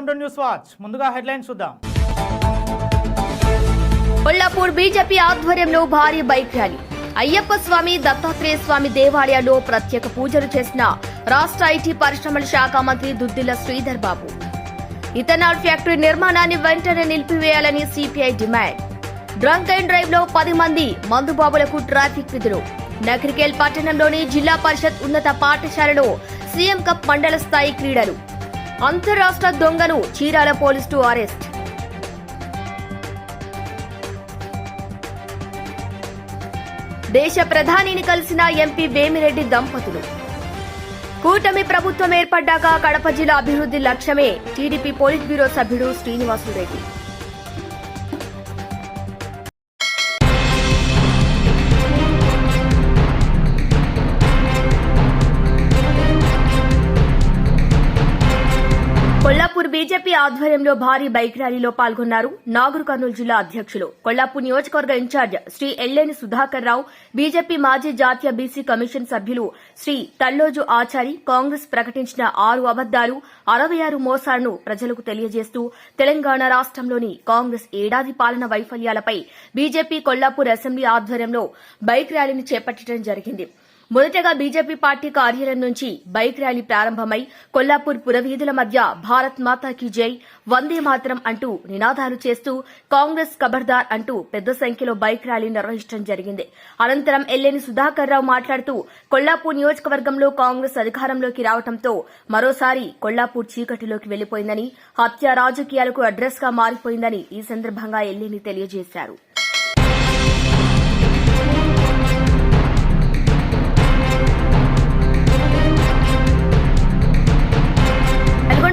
Welcome to news watch. ముందుగా headlines చూద్దాం. Kollapur BJP ఆధ్వర్యంలో భారీ బైక్ ర్యాలీ. అయ్యప్ప స్వామి దత్తాత్రేయ స్వామి దేవాలయాల్లో ప్రత్యేక పూజలు చేసిన రాష్ట్ర ఐటీ పరిశ్రమల శాఖ మంత్రి దుద్దిల శ్రీధర్ బాబు. ఇథనాల్ ఫ్యాక్టరీ నిర్మాణాన్ని వెంటనే నిలిపివేయాలని సిపిఐ డిమాండ్. డ్రంక్ అండ్ డ్రైవ్లో పది మంది మందుబాబులకు ట్రాఫిక్ విధులు. నగరికేల్ పట్టణంలోని జిల్లా పరిషత్ ఉన్నత పాఠశాలలో సీఎం కప్ మండల స్థాయి క్రీడలు. అంతరాష్ట్ర దొంగను చీరాల పోలీసులు అరెస్ట్. దేశ ప్రధానిని కలిసిన ఎంపీ వేమిరెడ్డి దంపతులు. కూటమి ప్రభుత్వం ఏర్పడ్డాక కడప జిల్లా అభివృద్ధి లక్ష్యమే టీడీపీ పోలిట్ బ్యూరో సభ్యుడు శ్రీనివాసులు రెడ్డి. ఆధ్వర్యంలో భారీ బైక్ ర్యాలీలో పాల్గొన్నారు నాగర్ కర్నూలు జిల్లా అధ్యక్షులు. కొల్లాపు నియోజకవర్గ ఇన్ఛార్జ్ శ్రీ ఎల్లేని సుధాకర్ రావు బీజేపీ మాజీ జాతీయ బీసీ కమిషన్ సభ్యులు శ్రీ తల్లోజు ఆచారి కాంగ్రెస్ ప్రకటించిన ఆరు అబద్దాలు అరవై ఆరు మోసాలను ప్రజలకు తెలియజేస్తూ తెలంగాణ రాష్ట్రంలోని కాంగ్రెస్ ఏడాది పాలన వైఫల్యాలపై బీజేపీ కొల్లాపూర్ అసెంబ్లీ ఆధ్వర్యంలో బైక్ ర్యాలీని చేపట్టడం జరిగింది. మొదటగా బీజేపీ పార్టీ కార్యాలయం నుంచి బైక్ ర్యాలీ ప్రారంభమై కొల్లాపూర్ పురవీధుల మధ్య భారత్ మాతా కీ జై వందే మాతరం అంటూ నినాదాలు చేస్తూ కాంగ్రెస్ ఖబర్దార్ అంటూ పెద్ద సంఖ్యలో బైక్ ర్యాలీ నిర్వహించడం జరిగింది. అనంతరం ఎల్లేని సుధాకర్ రావు మాట్లాడుతూ కొల్లాపూర్ నియోజకవర్గంలో కాంగ్రెస్ అధికారంలోకి రావడంతో మరోసారి కొల్లాపూర్ చీకటిలోకి వెళ్ళిపోయిందని హత్య రాజకీయాలకు అడ్రస్గా మారిపోయిందని ఈ సందర్భంగా ఎల్లేని తెలియజేశారు.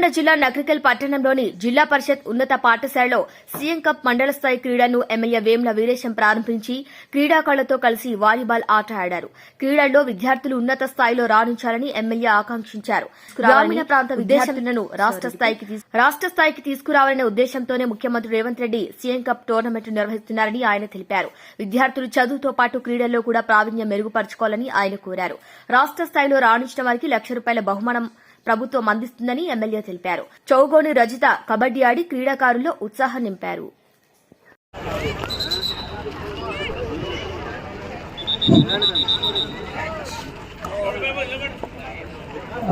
నల్గొండ జిల్లా నగరికల్ పట్టణంలోని జిల్లా పరిషత్ ఉన్నత పాఠశాలలో సీఎం కప్ మండల స్థాయి క్రీడను ఎమ్మెల్యే వేముల వీరేశం ప్రారంభించి క్రీడాకారులతో కలిసి వాలీబాల్ ఆట ఆడారు. క్రీడల్లో విద్యార్థులు ఉన్నత స్థాయిలో రాణించాలని ఎమ్మెల్యే ఆకాంక్షించారు. గ్రామీణ ప్రాంత విద్యార్థులను రాష్ట్ర స్థాయికి రాష్ట్ర స్థాయికి తీసుకురావాలనే ఉద్దేశంతోనే ముఖ్యమంత్రి Revanth Reddy CM cup tournament నిర్వహిస్తున్నారని ఆయన తెలిపారు. విద్యార్థులు చదువుతో పాటు క్రీడల్లో కూడా ప్రావీణ్యం మెరుగుపరచుకోవాలని ఆయన కోరారు. రాష్ట్ర స్థాయిలో రాణించిన వారికి లక్ష రూపాయల బహుమానం ప్రభుత్వం అందిస్తుందని ఎమ్మెల్యే తెలిపారు. చౌగోని రజిత కబడ్డీ ఆడి క్రీడాకారుల్లో ఉత్సాహం నింపారు.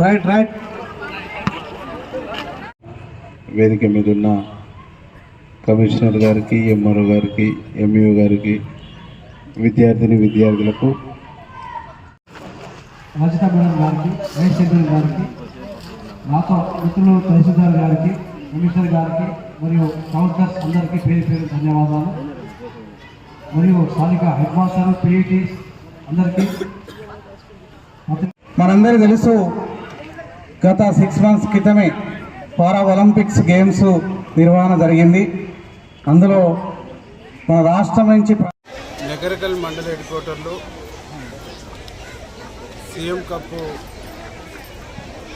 రైట్ రైట్ వేదిక మీద ఉన్న కమిషనర్ గారికి ఎంఆర్ఓ గారికి ఎంఈఓ గారికి విద్యార్థిని విద్యార్థులకు రజిత మేడం గారికి వైస్ చైర్మన్ గారికి నాతో మిత్రులు తహసీల్దార్ గారికి కమిషనర్ గారికి మరియు కౌన్సిలర్స్ అందరికీ పేరు పేరు ధన్యవాదాలు. మరియు స్థానిక హెడ్ మాస్టర్ పిఈటీస్ అందరికీ మనందరూ తెలుసు గత సిక్స్ మంత్స్ క్రితమే పారా ఒలింపిక్స్ గేమ్స్ నిర్వహణ జరిగింది. అందులో మన రాష్ట్రం నుంచి నగరకల్ మండల హెడ్ క్వార్టర్లో సీఎం కప్పు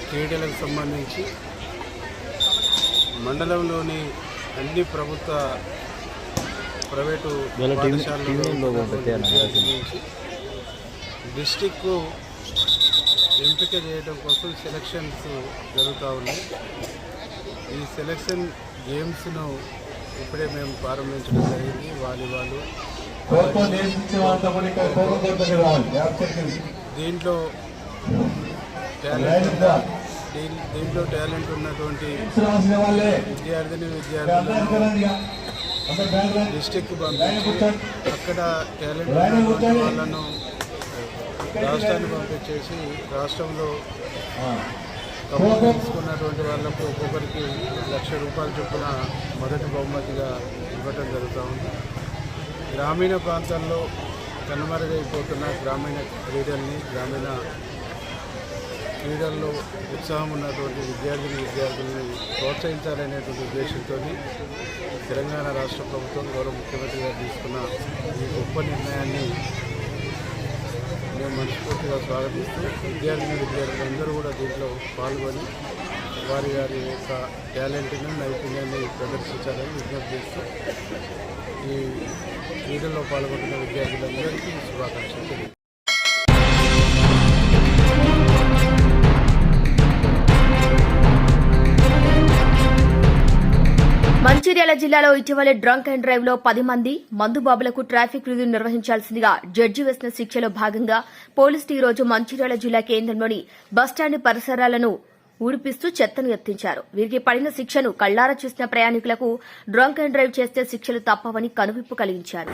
క్రీడలకు సంబంధించి మండలంలోని అన్ని ప్రభుత్వ ప్రైవేటు డిస్టిక్ ఎంపిక చేయడం కోసం సెలక్షన్స్ జరుగుతూ ఉన్నాయి. ఈ సెలక్షన్ గేమ్స్ను ఇప్పుడే మేము ప్రారంభించడం జరిగింది. వాలీబాల్ దీంట్లో టాలెంట్ దీంట్లో టాలెంట్ ఉన్నటువంటి విద్యార్థిని విద్యార్థులను డిస్టిక్ పంపించి అక్కడ టాలెంట్ ఉన్నటువంటి వాళ్ళను రాష్ట్రాన్ని పంపించేసి రాష్ట్రంలో తీసుకున్నటువంటి వాళ్ళకు ఒక్కొక్కరికి లక్ష రూపాయల చొప్పున మొదటి బహుమతిగా ఇవ్వటం జరుగుతూ ఉంది. గ్రామీణ ప్రాంతాల్లో కనుమరుగైపోతున్న గ్రామీణ క్రీడల్ని గ్రామీణ క్రీడల్లో ఉత్సాహం ఉన్నటువంటి విద్యార్థిని విద్యార్థుల్ని ప్రోత్సహించాలనేటువంటి ఉద్దేశంతో తెలంగాణ రాష్ట్ర ప్రభుత్వం గౌరవ ముఖ్యమంత్రి గారు తీసుకున్న ఈ గొప్ప నిర్ణయాన్ని మేము మనస్ఫూర్తిగా స్వాగతిస్తూ విద్యార్థిని విద్యార్థులందరూ కూడా దీంట్లో పాల్గొని వారి వారి యొక్క టాలెంట్ని నైపుణ్యాన్ని ప్రదర్శించాలని విజ్ఞప్తి చేస్తూ ఈ క్రీడల్లో పాల్గొంటున్న విద్యార్థులందరికీ శుభాకాంక్షలు మంచిర్యాల జిల్లాలో ఇటీవలే డ్రంక్ అండ్ డ్రైవ్లో పది మంది మందుబాబులకు ట్రాఫిక్ రివ్యూ నిర్వహించాల్సిందిగా జడ్జి వేసిన శిక్షలో భాగంగా పోలీసులు ఈ రోజు మంచిర్యాల జిల్లా కేంద్రంలోని బస్టాండ్ పరిసరాలను ఊడిపిస్తూ చెత్తను ఎత్తించారు. వీరికి పడిన శిక్షను కళ్ళారా చూసిన ప్రయాణికులకు డ్రంక్ అండ్ డ్రైవ్ చేస్తే శిక్షలు తప్పవని కనువిప్పు కలిగించారు.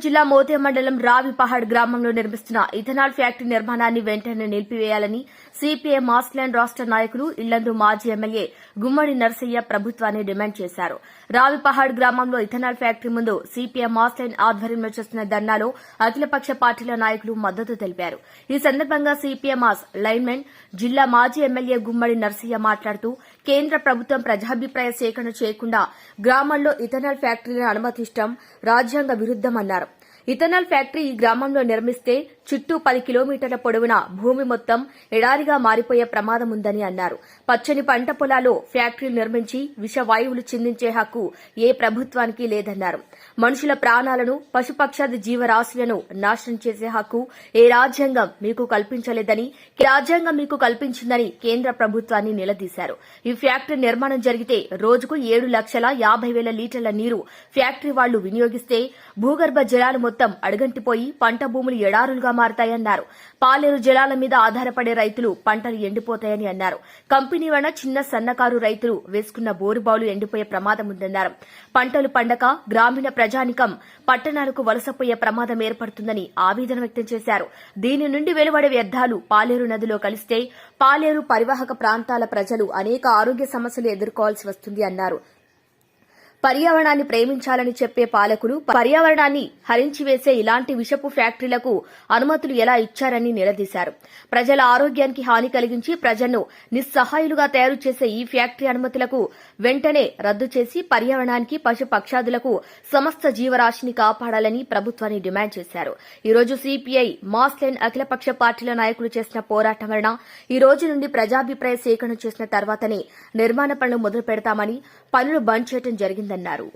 జిల్లా మోతే మండలం రావిపహాడ్ గ్రామంలో నిర్మిస్తున్న ఇథనాల్ ఫ్యాక్టరీ నిర్మాణాన్ని వెంటనే నిలిపివేయాలని సిపిఐ మాస్లాండ్ రాష్ట నాయకులు ఇల్లందు మాజీ ఎమ్మెల్యే గుమ్మడి నర్సయ్య ప్రభుత్వాన్ని డిమాండ్ చేశారు. రావిపహాడ్ గ్రామంలో ఇథనాల్ ఫ్యాక్టరీ ముందు సిపిఐ మాస్లాండ్ ఆధ్వర్యంలో చేస్తున్న ధర్నాలో అఖిలపక్ష పార్టీల నాయకులు మద్దతు తెలిపారు. ఈ సందర్భంగా సిపిఐ మాస్ లైన్మెన్ జిల్లా మాజీ ఎమ్మెల్యే గుమ్మడి నర్సయ్య మాట్లాడుతూ కేంద్ర ప్రభుత్వం ప్రజాభిప్రాయ సేకరణ చేయకుండా గ్రామాల్లో ఇథనాల్ ఫ్యాక్టరీలను అనుమతించడం రాజ్యాంగ విరుద్దమన్నారు ఇథనాల్ ఫ్యాక్టరీ ఈ గ్రామంలో నిర్మిస్తే చుట్టూ పది కిలోమీటర్ల పొడవున భూమి మొత్తం ఎడారిగా మారిపోయే ప్రమాదం ఉందని అన్నారు. పచ్చని పంట పొలాల్లో ఫ్యాక్టరీలు నిర్మించి విషవాయువులు చిందించే హక్కు ఏ ప్రభుత్వానికి లేదన్నారు. మనుషుల ప్రాణాలను పశుపక్షాది జీవరాశులను నాశనం చేసే హక్కు ఏ రాజ్యాంగం మీకు కల్పించలేదని ఈ రాజ్యాంగం మీకు కల్పించిందని కేంద్ర ప్రభుత్వాన్ని నిలదీశారు. ఈ ఫ్యాక్టరీ నిర్మాణం జరిగితే రోజుకు ఏడు లక్షల యాభై వేల లీటర్ల నీరు ఫ్యాక్టరీ వాళ్ళు వినియోగిస్తే భూగర్భ జలాలు మొత్తం అడుగంటిపోయి పంట భూములు ఎడారులుగా మారతాయన్నారు. పాలేరు జలాల మీద ఆధారపడే రైతులు పంటలు ఎండిపోతాయని అన్నారు. కంపెనీ వలన చిన్న సన్నకారు రైతులు వేసుకున్న బోరుబావులు ఎండిపోయే ప్రమాదం ఉందన్నారు పంటలు పండక గ్రామీణ ప్రజానికం పట్టణాలకు వలసపోయే ప్రమాదం ఏర్పడుతుందని ఆవేదన వ్యక్తం చేశారు. దీని నుండి వెలువడే వ్యర్థాలు పాలేరు నదిలో కలిస్తే పాలేరు పరివాహక ప్రాంతాల ప్రజలు అనేక ఆరోగ్య సమస్యలు ఎదుర్కోవాల్సి వస్తుంది అన్నారు. పర్యావరణాన్ని ప్రేమించాలని చెప్పే పాలకులు పర్యావరణాన్ని హరించివేసే ఇలాంటి విషపు ఫ్యాక్టరీలకు అనుమతులు ఎలా ఇచ్చారని నిలదీశారు. ప్రజల ఆరోగ్యానికి హాని కలిగించి ప్రజలను నిస్సహాయులుగా తయారు చేసే ఈ ఫ్యాక్టరీ అనుమతులకు వెంటనే రద్దు చేసి పర్యావరణానికి పశు పక్షాదులకు సమస్త జీవరాశిని కాపాడాలని ప్రభుత్వాన్ని డిమాండ్ చేశారు. ఈ రోజు సిపిఐ మాస్లెన్ అఖిలపక్ష పార్టీల నాయకులు చేసిన పోరాటం వలన ఈ రోజు నుండి ప్రజాభిప్రాయ సేకరణ చేసిన తర్వాతనే నిర్మాణ పనులు మొదలు పెడతామని పనులు బంద్ చేయడం జరిగిందన్నారు.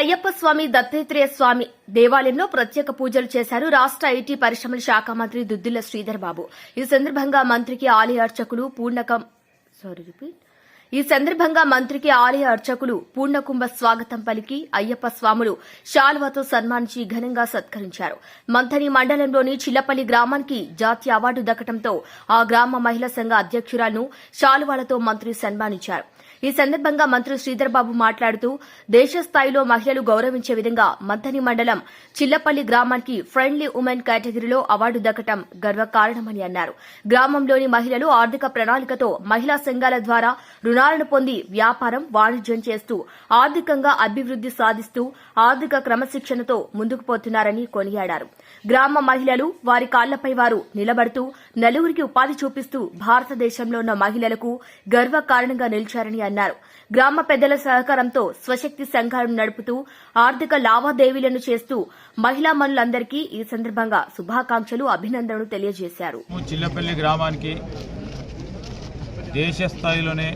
అయ్యప్ప స్వామి దత్తాత్రేయ స్వామి దేవాలయంలో ప్రత్యేక పూజలు చేశారు రాష్ట ఐటీ పరిశ్రమల శాఖ మంత్రి దుద్దిల శ్రీధర్ బాబు. ఈ సందర్భంగా మంత్రికి ఆలయ అర్చకులు పూర్ణకం సారీ రిపీట్ ఈ సందర్భంగా మంత్రికి ఆలయ అర్చకులు పూర్ణకుంభ స్వాగతం పలికి అయ్యప్ప స్వాములు శాల్వాతో సన్మానించి ఘనంగా సత్కరించారు. మంథని మండలంలోని చిల్లపల్లి గ్రామానికి జాతీయ అవార్డు దక్కడంతో ఆ గ్రామ మహిళా సంఘ అధ్యక్షురాలను శాలువాలతో మంత్రి సన్మానించారు. ఈ సందర్భంగా మంత్రి శ్రీధర్బాబు మాట్లాడుతూ దేశ స్థాయిలో మహిళలు గౌరవించే విధంగా మంథని మండలం చిల్లపల్లి గ్రామానికి ఫ్రెండ్లీ ఉమెన్ కేటగిరీలో అవార్డు దక్కటం గర్వకారణమని అన్నారు. గ్రామంలోని మహిళలు ఆర్థిక ప్రణాళికతో మహిళా సంఘాల ద్వారా రుణాలను పొంది వ్యాపారం వాణిజ్యం చేస్తూ ఆర్థికంగా అభివృద్ది సాధిస్తూ ఆర్థిక క్రమశిక్షణతో ముందుకు పోతున్నారని కొనియాడారు. గ్రామ మహిళలు వారి కాళ్ళపై వారు నిలబడుతూ నలుగురికి ఉపాధి చూపిస్తూ భారతదేశంలో ఉన్న మహిళలకు గర్వకారణంగా నిలిచారని అన్నారు. గ్రామ పెద్దల సహకారంతో స్వశక్తి సంఘాలను నడుపుతూ ఆర్థిక లావాదేవీలను చేస్తూ మహిళా మనులందరికీ ఈ సందర్భంగా శుభాకాంక్షలు అభినందనలు తెలియజేశారు. చిల్లపల్లి గ్రామానికి దేశ స్థాయిలోనే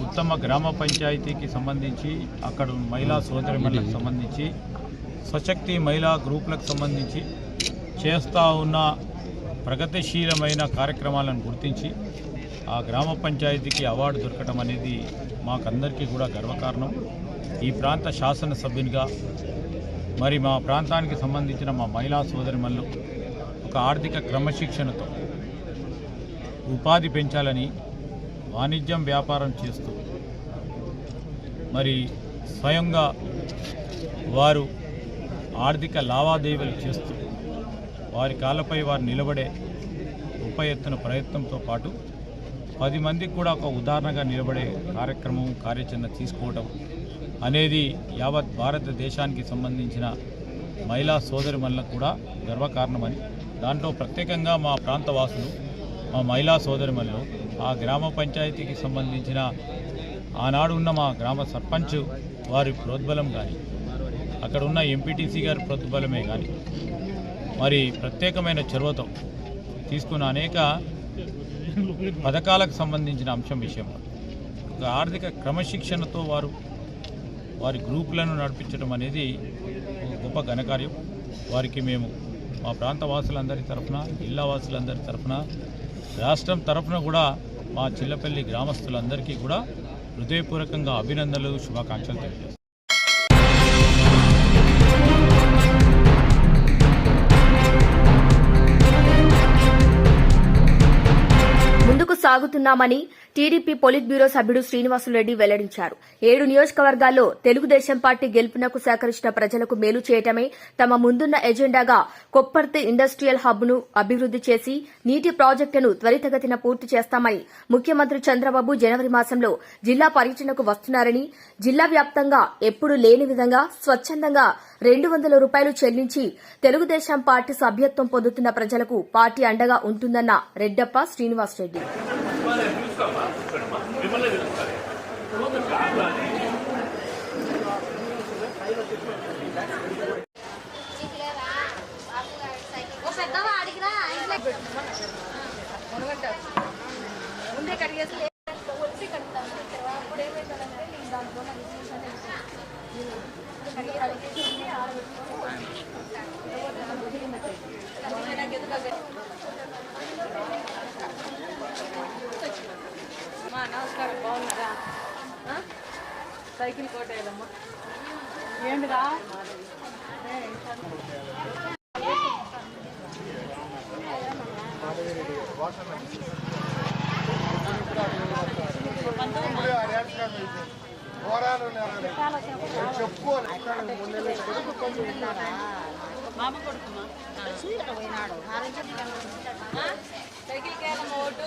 ఉత్తమ గ్రామ పంచాయతీకి సంబంధించి అక్కడ మహిళా మహిళా సోదరిమణులకు సంబంధించి స్వశక్తి మహిళా గ్రూపులకు సంబంధించి చేస్తూ ఉన్న ప్రగతిశీలమైన కార్యక్రమాలను గుర్తించి ఆ గ్రామ పంచాయతీకి అవార్డు దొరకడం అనేది మాకందరికీ కూడా గర్వకారణం. ఈ ప్రాంత శాసనసభ్యునిగా మరి మా ప్రాంతానికి సంబంధించిన మా మహిళా సోదరిమణులు ఒక ఆర్థిక క్రమశిక్షణతో ఉపాధి పెంచాలని వాణిజ్యం వ్యాపారం చేస్తూ మరి స్వయంగా వారు ఆర్థిక లావాదేవీలు చేస్తూ వారి కాళ్ళపై వారు నిలబడే ఉప ఎత్తున ప్రయత్నంతో పాటు పది మందికి కూడా ఒక ఉదాహరణగా నిలబడే కార్యక్రమం కార్యాచరణ తీసుకోవడం అనేది యావత్ భారతదేశానికి సంబంధించిన మహిళా సోదరిమణులకు కూడా గర్వకారణమని దాంట్లో ప్రత్యేకంగా మా ప్రాంత వాసులు మా మహిళా సోదరిమణులు ఆ గ్రామ పంచాయతీకి సంబంధించిన ఆనాడు ఉన్న మా గ్రామ సర్పంచ్ వారి ప్రోద్బలం కానీ అక్కడ ఉన్న ఎంపీటీసీ గారి ప్రోద్బలమే కానీ మరి ప్రత్యేకమైన చొరవతో తీసుకున్న అనేక పథకాలకు సంబంధించిన అంశం విషయంలో ఒక ఆర్థిక క్రమశిక్షణతో వారు వారి గ్రూపులను నడిపించడం అనేది ఒక గొప్ప ఘనకార్యం. వారికి మేము మా ప్రాంత వాసులందరి తరఫున జిల్లా వాసులందరి తరఫున రాష్ట్రం తరఫున కూడా మా చిల్లపల్లి గ్రామస్తులందరికీ కూడా హృదయపూర్వకంగా అభినందనలు శుభాకాంక్షలు తెలియజేస్తాం సాగుతున్నామని టీడీపీ పొలిట్ బ్యూరో సభ్యుడు శ్రీనివాసులరెడ్డి వెల్లడించారు. ఏడు నియోజకవర్గాల్లో తెలుగుదేశం పార్టీ గెలుపునకు సహకరించిన ప్రజలకు మేలు చేయటమే తమ ముందున్న ఎజెండాగా కొప్పర్తి ఇండస్ట్రియల్ హబ్ను అభివృద్ది చేసి నీటి ప్రాజెక్టును త్వరితగతిన పూర్తి చేస్తామని ముఖ్యమంత్రి చంద్రబాబు జనవరి మాసంలో జిల్లా పర్యటనకు వస్తున్నారని జిల్లా వ్యాప్తంగా ఎప్పుడు లేని విధంగా స్వచ్ఛందంగా రెండు వందల రూపాయలు చెల్లించి తెలుగుదేశం పార్టీ సభ్యత్వం పొందుతున్న ప్రజలకు పార్టీ అండగా ఉంటుందన్న రెడ్డప్ప శ్రీనివాసరెడ్డి ఓ బాగున్నారా? సైకిల్ కోటేయాలమ్మా ఏంటిరా సైకిల్ కేయాలమ్మా ఓటు.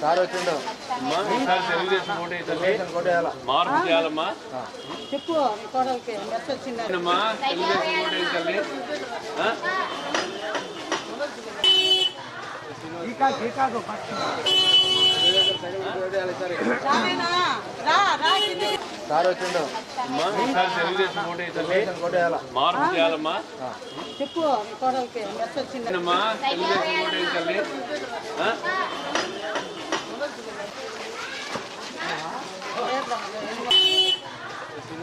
సార్ వచ్చిండు. మార్పు చేయాలమ్మా. చెప్పు. సార్ వచ్చిండు. మార్పు చేయాలమ్మా. చెప్పు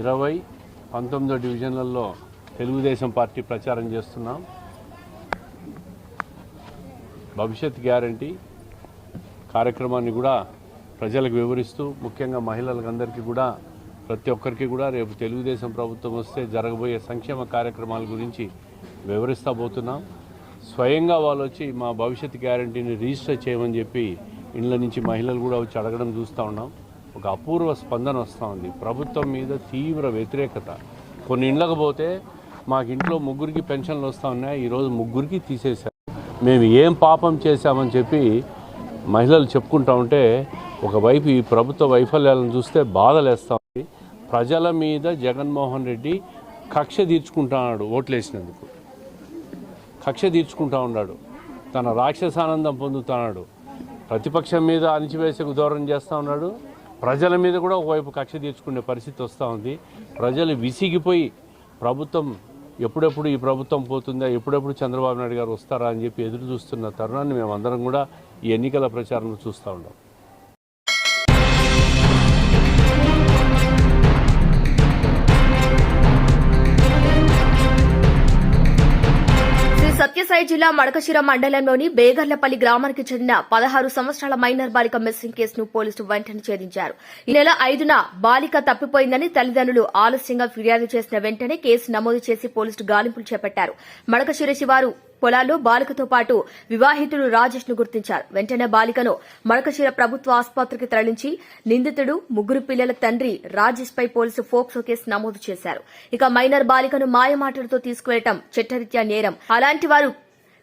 ఇరవై పంతొమ్మిదో డివిజన్లలో తెలుగుదేశం పార్టీ ప్రచారం చేస్తున్నాం. భవిష్యత్ గ్యారంటీ కార్యక్రమాన్ని కూడా ప్రజలకు వివరిస్తూ ముఖ్యంగా మహిళలందరికీ కూడా ప్రతి ఒక్కరికి కూడా రేపు తెలుగుదేశం ప్రభుత్వం వస్తే జరగబోయే సంక్షేమ కార్యక్రమాల గురించి వివరిస్తా పోతున్నాం. స్వయంగా వాళ్ళు వచ్చి మా భవిష్యత్ గ్యారంటీని రిజిస్టర్ చేయమని చెప్పి ఇండ్ల నుంచి మహిళలు కూడా వచ్చి అడగడం చూస్తూ ఉన్నాం. ఒక అపూర్వ స్పందన వస్తూ ఉంది. ప్రభుత్వం మీద తీవ్ర వ్యతిరేకత. కొన్ని ఇండ్లకు పోతే మాకు ఇంట్లో ముగ్గురికి పెన్షన్లు వస్తూ ఉన్నాయి. ఈరోజు ముగ్గురికి తీసేశారు. మేము ఏం పాపం చేశామని చెప్పి మహిళలు చెప్పుకుంటా ఉంటే ఒకవైపు ఈ ప్రభుత్వ వైఫల్యాలను చూస్తే బాధలేస్తూ ఉంది. ప్రజల మీద జగన్మోహన్ రెడ్డి కక్ష తీర్చుకుంటున్నాడు ఓట్లేసినందుకు. కక్ష తీర్చుకుంటా ఉన్నాడు. తన రాక్షసానందం పొందుతున్నాడు. ప్రతిపక్షం మీద అణిచివేసకు దూరం చేస్తూ ఉన్నాడు. ప్రజల మీద కూడా ఒకవైపు కక్ష తీర్చుకునే పరిస్థితి వస్తూ ఉంది. ప్రజలు విసిగిపోయి ప్రభుత్వం ఎప్పుడెప్పుడు ఈ ప్రభుత్వం పోతుందా ఎప్పుడెప్పుడు చంద్రబాబు నాయుడు గారు వస్తారా అని చెప్పి ఎదురు చూస్తున్న తరుణాన్ని మేమందరం కూడా ఈ ఎన్నికల ప్రచారంలో చూస్తూ ఉన్నాం. సత్యసాయి జిల్లా మడకశిర మండలంలోని బేగర్లపల్లి గ్రామానికి చెందిన పదహారు సంవత్సరాల మైనర్ బాలిక మిస్సింగ్ కేసును పోలీసులు వెంటనే ఛేదించారు. ఈ నెల ఐదున బాలిక తప్పిపోయిందని తల్లిదండ్రులు ఆలస్యంగా ఫిర్యాదు చేసిన వెంటనే కేసు నమోదు చేసి పోలీసులు గాలింపులు చేపట్టారు. మడకశిర శివారు పొలాల్లో బాలికతో పాటు వివాహితుడు రాజేష్ను గుర్తించారు. వెంటనే బాలికను మడకశిర ప్రభుత్వ ఆసుపత్రికి తరలించి నిందితుడు ముగ్గురు పిల్లల తండ్రి రాజేష్ పై పోలీసు ఫోక్సో కేసు నమోదు చేశారు. ఇక మైనర్ బాలికను మాయమాటలతో తీసుకువెళ్ళటం చట్టరీత్యా నేరం. అలాంటి వారు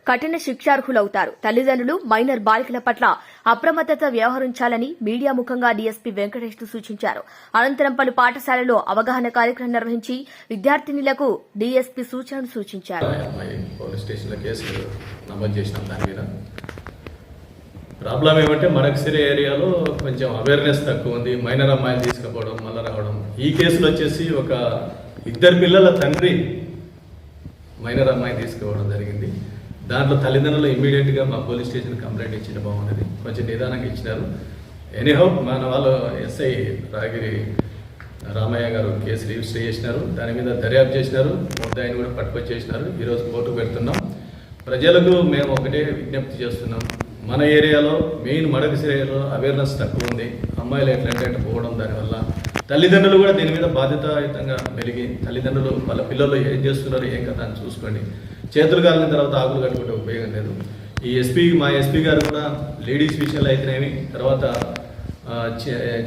కఠిన శిక్షార్హులవుతారు. తల్లిదండ్రులు మైనర్ బాలికల పట్ల అప్రమత్తత వ్యవహరించాలని మీడియా ముఖంగా డీఎస్పీ వెంకటేష్ సూచించారు. అనంతరం పలు పాఠశాలలో అవగాహన కార్యక్రమం నిర్వహించి విద్యార్థినులకు డీఎస్పీ సూచనలు సూచించారు. ప్రాబ్లం ఏమంటే మడకసిరి ఏరియాలో కొంచెం అవేర్నెస్ తక్కువ ఉంది. మైనర్ అమ్మాయిలు తీసుకుపోవడం మళ్ళీ రావడం. ఈ కేసులో వచ్చేసి ఒక ఇద్దరు పిల్లల తండ్రి మైనర్ అమ్మాయి తీసుకోవడం జరిగింది. దాంట్లో తల్లిదండ్రులు ఇమీడియట్గా మా పోలీస్ స్టేషన్ కంప్లైంట్ ఇచ్చిన బాగున్నది కొంచెం నిదానంగా ఇచ్చినారు. ఎనీహౌ మన వాళ్ళు ఎస్ఐ రాగిరి రామయ్య గారు కేసు రిజిస్టర్ చేసినారు. దాని మీద దర్యాప్తు చేసినారు. ముద్దాయిని కూడా పట్టుకొచ్చేసినారు. ఈరోజు కోర్టుకు పెడుతున్నాం ప్రజలకు మేము ఒకటే విజ్ఞప్తి చేస్తున్నాం. మన ఏరియాలో మెయిన్ మడకసి ఏరియాలో అవేర్నెస్ తక్కువ ఉంది. అమ్మాయిలు ఎట్లంటే అట్లా పోవడం దానివల్ల తల్లిదండ్రులు కూడా దీని మీద బాధ్యతాయుతంగా మెలిగి తల్లిదండ్రులు వాళ్ళ పిల్లలు ఏం చేస్తున్నారు ఏం కదా అని చూసుకోండి. చేతులు కాలిన తర్వాత ఆకులు కట్టుకుంటే ఉపయోగం లేదు. ఈ ఎస్పీ మా ఎస్పీ గారు కూడా లేడీస్ విషయంలో అయితేనేమి తర్వాత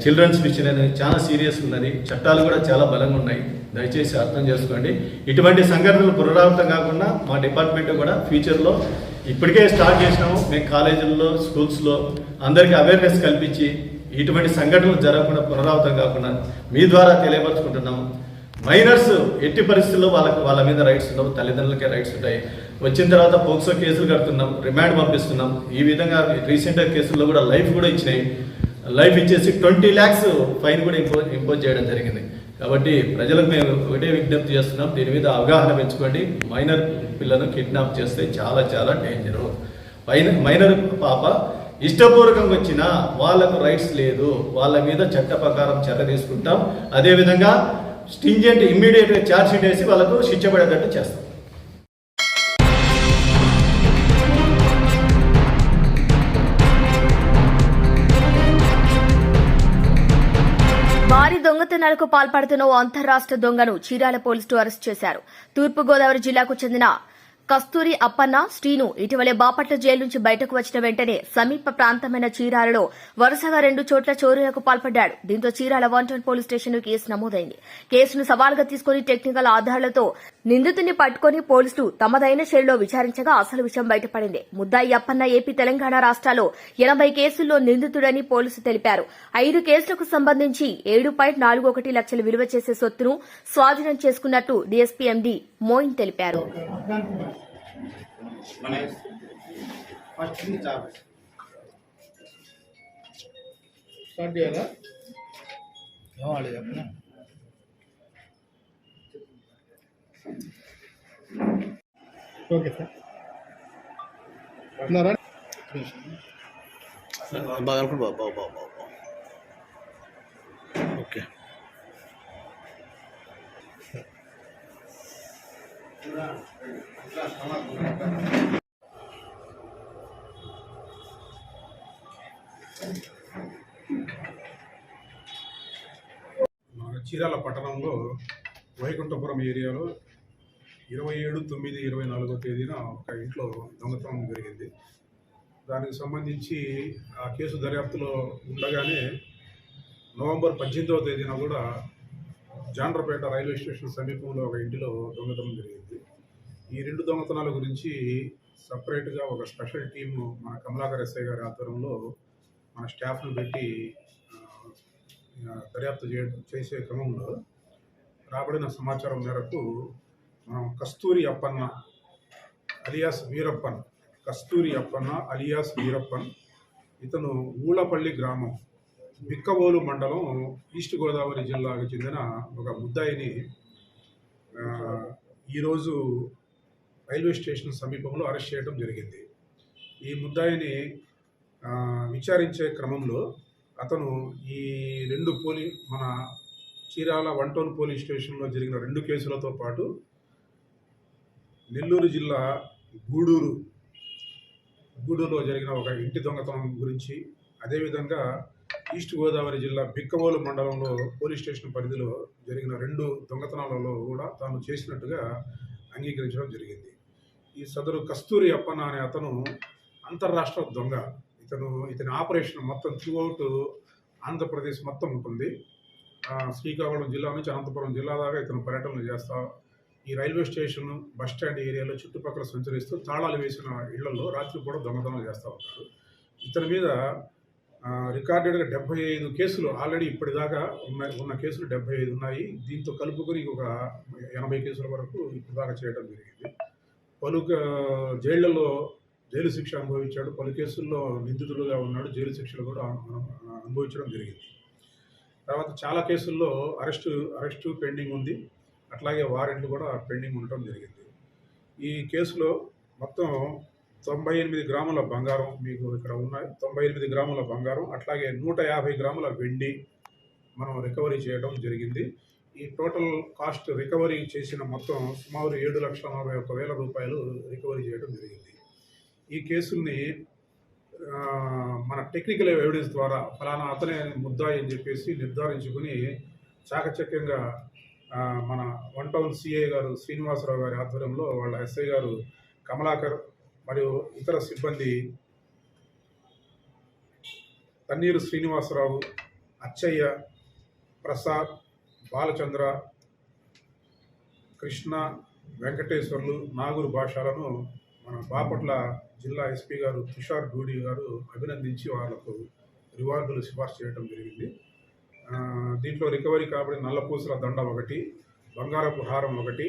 చిల్డ్రన్స్ విషయంలో అనేది చాలా సీరియస్ ఉన్నది. చట్టాలు కూడా చాలా బలంగా ఉన్నాయి. దయచేసి అర్థం చేసుకోండి. ఇటువంటి సంఘటనలు పునరావృతం కాకుండా మా డిపార్ట్మెంట్ కూడా ఫ్యూచర్లో ఇప్పటికే స్టార్ట్ చేసినాము. మేము కాలేజీల్లో స్కూల్స్లో అందరికీ అవేర్నెస్ కల్పించి ఇటువంటి సంఘటనలు జరగకుండా పునరావృతం కాకుండా మీ ద్వారా తెలియపరచుకుంటున్నాము. మైనర్స్ ఎట్టి పరిస్థితుల్లో వాళ్ళకి వాళ్ళ మీద రైట్స్ ఉండవు తల్లిదండ్రులకే రైట్స్ ఉంటాయి. వచ్చిన తర్వాత పోక్సో కేసులు కడుతున్నాం రిమాండ్ పంపిస్తున్నాం. ఈ విధంగా రీసెంట్ కేసుల్లో కూడా లైఫ్ కూడా ఇచ్చినాయి. లైఫ్ ఇచ్చేసి ట్వంటీ ల్యాక్స్ ఫైన్ కూడా ఇంపో ఇంపోజ్ చేయడం జరిగింది. కాబట్టి ప్రజలకు మేము ఒకటే విజ్ఞప్తి చేస్తున్నాం దీని మీద అవగాహన పెంచుకోండి. మైనర్ పిల్లను కిడ్నాప్ చేస్తే చాలా చాలా డేంజర్ మైనర్ మైనర్ పాప ఇష్టపూర్వకంగా వచ్చినా వాళ్ళకు రైట్స్ లేదు. వాళ్ళ మీద చట్ట ప్రకారం చర్య తీసుకుంటాం. అదేవిధంగా స్టింజెంట్ ఇమ్మీడియట్గా ఛార్జ్షీట్ వేసి వాళ్ళకు శిక్ష పడేటట్టు చేస్తాం. భారీ దొంగతనాలకు పాల్పడుతున్న అంతరాష్ట దొంగను చీరాల పోలీసులు అరెస్టు చేశారు. తూర్పుగోదావరి జిల్లాకు చెందిన కస్తూరి అప్పన్న శ్రీను ఇటీవలే బాపట్ల జైలు నుంచి బయటకు వచ్చిన వెంటనే సమీప ప్రాంతమైన చీరాలలో వరుసగా రెండు చోట్ల చోరీలకు పాల్పడ్డాడు. దీంతో Chirala one town police station case నమోదైంది. కేసును సవాల్గా తీసుకుని టెక్నికల్ ఆధారాలతో నిందితుడిని పట్టుకుని పోలీసులు తమదైన శైలిలో విచారించగా అసలు విషయం బయటపడింది. ముద్దాయి అప్పన్న ఏపీ తెలంగాణ రాష్ట్రాల్లో ఎనభై కేసుల్లో నిందితుడని పోలీసులు తెలిపారు. ఐదు కేసులకు సంబంధించి ఏడు పాయింట్ నాలుగు ఒకటి లక్షల విలువ చేసే సొత్తును స్వాధీనం చేసుకున్నట్టు డీఎస్పీ ఎండీ మోయిన్ తెలిపారు. స్టార్ట్ చేయాలా ఏమాలి చెప్పిన ఓకే సార్ బాగా బాబా బాబా బాబా ఓకే చీరాల పట్టణంలో వైకుంఠపురం ఏరియాలో ఇరవై ఏడు తొమ్మిది ఇరవై నాలుగో తేదీన ఒక ఇంట్లో దొంగతనం జరిగింది. దానికి సంబంధించి ఆ కేసు దర్యాప్తులో ఉండగానే నవంబర్ పద్దెనిమిదవ తేదీన కూడా జాండ్రపేట రైల్వే స్టేషన్ సమీపంలో ఒక ఇంటిలో దొంగతనం జరిగింది. ఈ రెండు దొంగతనాల గురించి సపరేట్గా ఒక స్పెషల్ టీము మన కమలాకర్ ఎస్ఐ గారి ఆధ్వర్యంలో మన స్టాఫ్ను పెట్టి దర్యాప్తు చే చేసే క్రమంలో రాబడిన సమాచారం మేరకు మనం కస్తూరి అప్పన్న అలియాస్ వీరప్పన్ కస్తూరి అప్పన్న అలియాస్ వీరప్పన్ ఇతను ఊళ్ళపల్లి గ్రామం బిక్కవోలు మండలం ఈస్ట్ గోదావరి జిల్లాకు చెందిన ఒక ముద్దాయిని ఈరోజు రైల్వే స్టేషన్ సమీపంలో అరెస్ట్ చేయడం జరిగింది. ఈ ముద్దాయిని విచారించే క్రమంలో అతను ఈ రెండు పోలీ మన చీరాల వన్ టౌన్ పోలీస్ స్టేషన్లో జరిగిన రెండు కేసులతో పాటు నెల్లూరు జిల్లా గూడూరు గూడూరులో జరిగిన ఒక ఇంటి దొంగతనం గురించి అదేవిధంగా ఈస్ట్ గోదావరి జిల్లా బిక్కవోలు మండలంలో పోలీస్ స్టేషన్ పరిధిలో జరిగిన రెండు దొంగతనాలలో కూడా తాను చేసినట్టుగా అంగీకరించడం జరిగింది. ఈ సదరు కస్తూరి అప్పన్న అనే అతను అంతర్రాష్ట్ర దొంగ. ఇతను ఇతని ఆపరేషన్ మొత్తం త్రూఅవుట్ ఆంధ్రప్రదేశ్ మొత్తం ఉంటుంది. శ్రీకాకుళం జిల్లా నుంచి అనంతపురం జిల్లా దాకా ఇతను పర్యటనలు చేస్తా ఈ రైల్వే స్టేషన్ బస్ స్టాండ్ ఏరియాలో చుట్టుపక్కల సంచరిస్తూ తాళాలు వేసిన ఇళ్ళలో రాత్రి కూడా దొంగతనం చేస్తూ ఉంటారు. ఇతని మీద రికార్డెడ్గా డెబ్బై ఐదు కేసులు ఆల్రెడీ ఇప్పటిదాకా ఉన్న ఉన్న కేసులు డెబ్బై ఐదు ఉన్నాయి. దీంతో కలుపుకొని ఒక ఎనభై కేసుల వరకు ఇప్పటిదాకా చేయడం జరిగింది. పలు జైళ్ళలో జైలు శిక్ష అనుభవించాడు. పలు కేసుల్లో నిందితులుగా ఉన్నాడు. జైలు శిక్షలు కూడా అనుభవించడం జరిగింది. తర్వాత చాలా కేసుల్లో అరెస్టు అరెస్టు పెండింగ్ ఉంది. అట్లాగే వారెంట్లు కూడా పెండింగ్ ఉండటం జరిగింది. ఈ కేసులో మొత్తం తొంభై ఎనిమిది గ్రాముల బంగారం మీకు ఇక్కడ ఉన్నాయి. తొంభై ఎనిమిది గ్రాముల బంగారం అట్లాగే నూట యాభై గ్రాముల వెండి మనం రికవరీ చేయడం జరిగింది. ఈ టోటల్ కాస్ట్ రికవరీ చేసిన మొత్తం సుమారు ఏడు లక్షల నలభై ఒక్క వేల రూపాయలు రికవరీ చేయడం జరిగింది. ఈ కేసుల్ని మన టెక్నికల్ ఎవిడెన్స్ ద్వారా ఫలానా అతనే ముద్దాయి అని చెప్పేసి నిర్ధారించుకుని చాకచక్యంగా మన వన్ టౌన్ సిఐ గారు శ్రీనివాసరావు గారి ఆధ్వర్యంలో వాళ్ళ ఎస్ఐ గారు కమలాకర్ మరియు ఇతర సిబ్బంది తన్నీరు శ్రీనివాసరావు అచ్చయ్య ప్రసాద్ బాలచంద్ర కృష్ణ వెంకటేశ్వర్లు నాగురు భాషలను మన బాపట్ల జిల్లా ఎస్పీ గారు తుషార్ డూడి గారు అభినందించి వాళ్ళకు రివార్డులు సిఫార్సు చేయడం జరిగింది. దీంట్లో రికవరీ కాబట్టి నల్లపూసల దండ ఒకటి బంగారపు హారం ఒకటి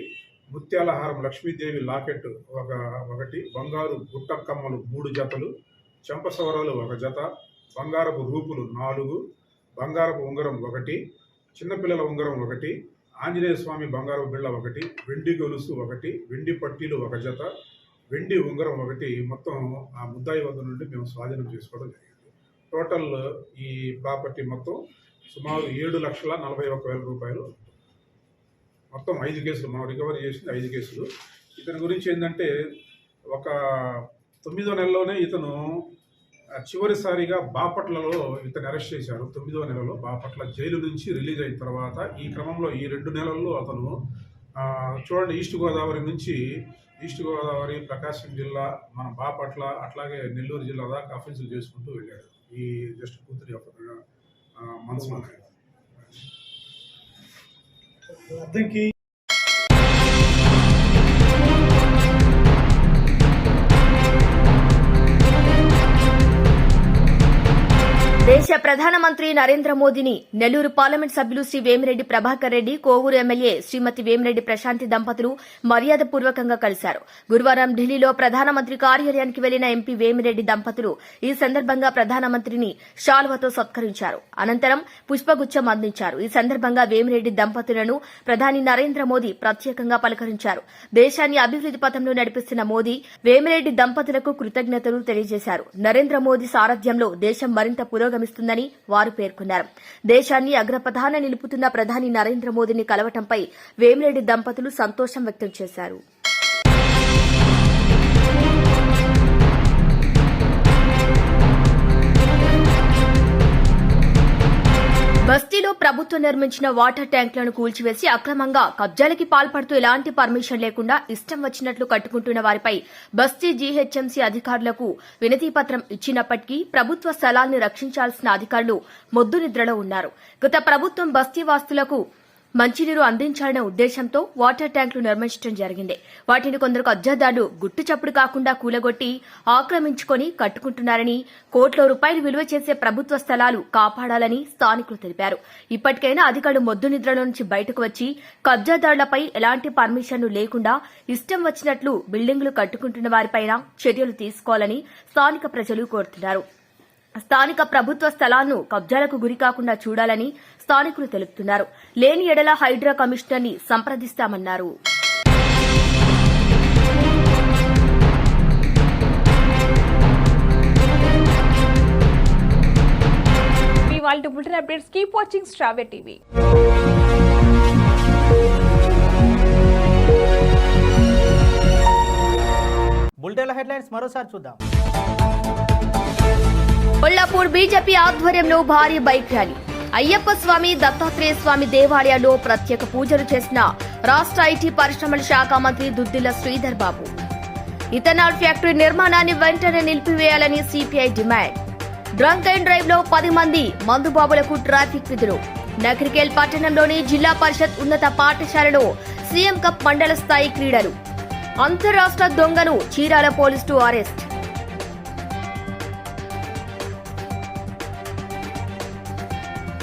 ముత్యాల హారం లక్ష్మీదేవి లాకెట్ ఒక ఒకటి బంగారు గుట్టకమ్మలు మూడు జతలు చెంపసవరాలు ఒక జత బంగారపు రూపులు నాలుగు బంగారపు ఉంగరం ఒకటి చిన్నపిల్లల ఉంగరం ఒకటి ఆంజనేయ స్వామి బంగారు బిళ్ళ ఒకటి వెండి గొలుసు ఒకటి వెండి పట్టీలు ఒక జత వెండి ఉంగరం ఒకటి మొత్తం ఆ ముద్దాయి వద్ద నుండి మేము స్వాధీనం చేసుకోవడం జరిగింది. టోటల్ ఈ ప్రాపర్టీ మొత్తం సుమారు ఏడు లక్షల నలభై ఒక్క వేల రూపాయలు. మొత్తం ఐదు కేసులు మనం రికవరీ చేసింది ఐదు కేసులు. ఇతని గురించి ఏంటంటే ఒక తొమ్మిదో నెలలోనే ఇతను చివరిసారిగా బాపట్లలో ఇతను అరెస్ట్ చేశారు తొమ్మిదో నెలలో బాపట్ల జైలు నుంచి రిలీజ్ అయిన తర్వాత ఈ క్రమంలో ఈ రెండు నెలల్లో అతను చూడండి ఈస్ట్ గోదావరి నుంచి ఈస్ట్ గోదావరి ప్రకాశం జిల్లా మన బాపట్ల అట్లాగే నెల్లూరు జిల్లా దాకా అఫెన్సులు చేసుకుంటూ వెళ్ళాడు. ఈ జస్ట్ కూతురి ఒక మనసు అద్దంకి దేశ ప్రధానమంత్రి నరేంద్ర మోదీని నెల్లూరు పార్లమెంట్ సభ్యులు శ్రీ వేమిరెడ్డి ప్రభాకర్ రెడ్డి కోవూరు ఎమ్మెల్యే శ్రీమతి వేమిరెడ్డి ప్రశాంతి దంపతులు మర్యాదపూర్వకంగా కలిశారు. గురువారం ఢిల్లీలో ప్రధానమంత్రి కార్యాలయానికి వెళ్ళిన ఎంపీ వేమిరెడ్డి దంపతులు ఈ సందర్భంగా ప్రధానమంత్రిని షాల్వతో సత్కరించారు. అనంతరం పుష్పగుచ్చం అందించారు. ఈ సందర్భంగా వేమిరెడ్డి దంపతులను ప్రధాని నరేంద్ర మోదీ ప్రత్యేకంగా పలకరించారు. దేశాన్ని అభివృద్ది పథంలో నడిపిస్తున్న మోదీ వేమిరెడ్డి దంపతులకు కృతజ్ఞతలు తెలియజేశారు. నరేంద్ర మోదీ సారథ్యంలో దేశం మరింత పురోగమి పురోగమిస్తుందని వారు పేర్కొన్నారు. దేశాన్ని అగ్రపథాన నిలుపుతున్న ప్రధాని నరేంద్ర మోదీని కలవటంపై వేమిరెడ్డి దంపతులు సంతోషం వ్యక్తం చేశారు. బస్తీలో ప్రభుత్వం నిర్మించిన వాటర్ ట్యాంకులను కూల్చివేసి అక్రమంగా కబ్జాలకి పాల్పడుతూ ఎలాంటి పర్మిషన్ లేకుండా ఇష్టం వచ్చినట్లు కట్టుకుంటున్న వారిపై బస్తీ జీహెచ్ఎంసీ అధికారులకు వినతిపత్రం ఇచ్చినప్పటికీ ప్రభుత్వ స్థలాల్ని రక్షించాల్సిన అధికారులు మొద్దు నిద్రలో ఉన్నారు. గత ప్రభుత్వం బస్తీ వాస్తులకు మంచినీరు అందించాలనే ఉద్దేశంతో వాటర్ ట్యాంకులు నిర్మించడం జరిగింది. వాటిని కొందరు కబ్జాదారులు గుట్టు చప్పుడు కాకుండా కూలగొట్టి ఆక్రమించుకొని కట్టుకుంటున్నారని కోట్ల రూపాయలు విలువ చేసే ప్రభుత్వ స్థలాలు కాపాడాలని స్థానికులు తెలిపారు. ఇప్పటికైనా అధికారులు మొద్దు నిద్రలో నుంచి బయటకు వచ్చి కబ్జాదారులపై ఎలాంటి పర్మిషన్లు లేకుండా ఇష్టం వచ్చినట్లు బిల్డింగులు కట్టుకుంటున్న వారిపైన చర్యలు తీసుకోవాలని స్థానిక ప్రజలు కోరుతున్నారు. స్థానిక ప్రభుత్వ స్థలాలను కబ్జాలకు గురికాకుండా చూడాలని స్థానికులు తెలుపుతున్నారు. లేని ఎడల హైడ్రా కమిషనర్ని సంప్రదిస్తామన్నారు. మీ వాళ్ళ బులెటిన్ అప్డేట్స్ కీప్ వాచింగ్ స్ట్రావే టీవీ. బులెటిన్ల హెడ్లైన్స్ మరోసారి చూద్దాం. కొల్లాపూర్ బీజేపీ ఆధ్వర్యంలో భారీ బైక్ ర్యాలీ. అయ్యప్ప స్వామి దత్తాత్రేయ స్వామి దేవాలయాల్లో ప్రత్యేక పూజలు చేసిన రాష్ట్ర ఐటీ పరిశ్రమల శాఖ మంత్రి దుద్దిల శ్రీధర్ బాబు. ఇథనాల్ ఫ్యాక్టరీ నిర్మాణాన్ని వెంటనే నిలిపివేయాలని సిపిఐ డిమాండ్. డ్రంక్ అండ్ డ్రైవ్లో పది మంది మందుబాబులకు ట్రాఫిక్ విధులు. నగరికేల్ పట్టణంలోని జిల్లా పరిషత్ ఉన్నత పాఠశాలలో సీఎం కప్ మండల స్థాయి క్రీడలు. అంతరాష్ట్ర దొంగను చీరాల పోలీసులు అరెస్ట్.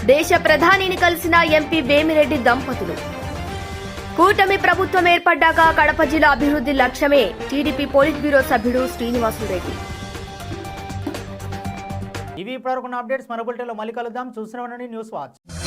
దేశ ప్రధానిని కలిసిన ఎంపీ వేమిరెడ్డి దంపతులు. కూటమి ప్రభుత్వం ఏర్పడ్డాక కడప జిల్లా అభివృద్ధి లక్ష్యమే. టీడీపీ పోలిట్ బ్యూరో సభ్యుడు శ్రీనివాసురెడ్డి ఇవి ఇప్పటివరకు అప్డేట్స్. మన బులెటిన్లో మళ్ళీ కలుద్దాం. చూసిన న్యూస్ వాచ్.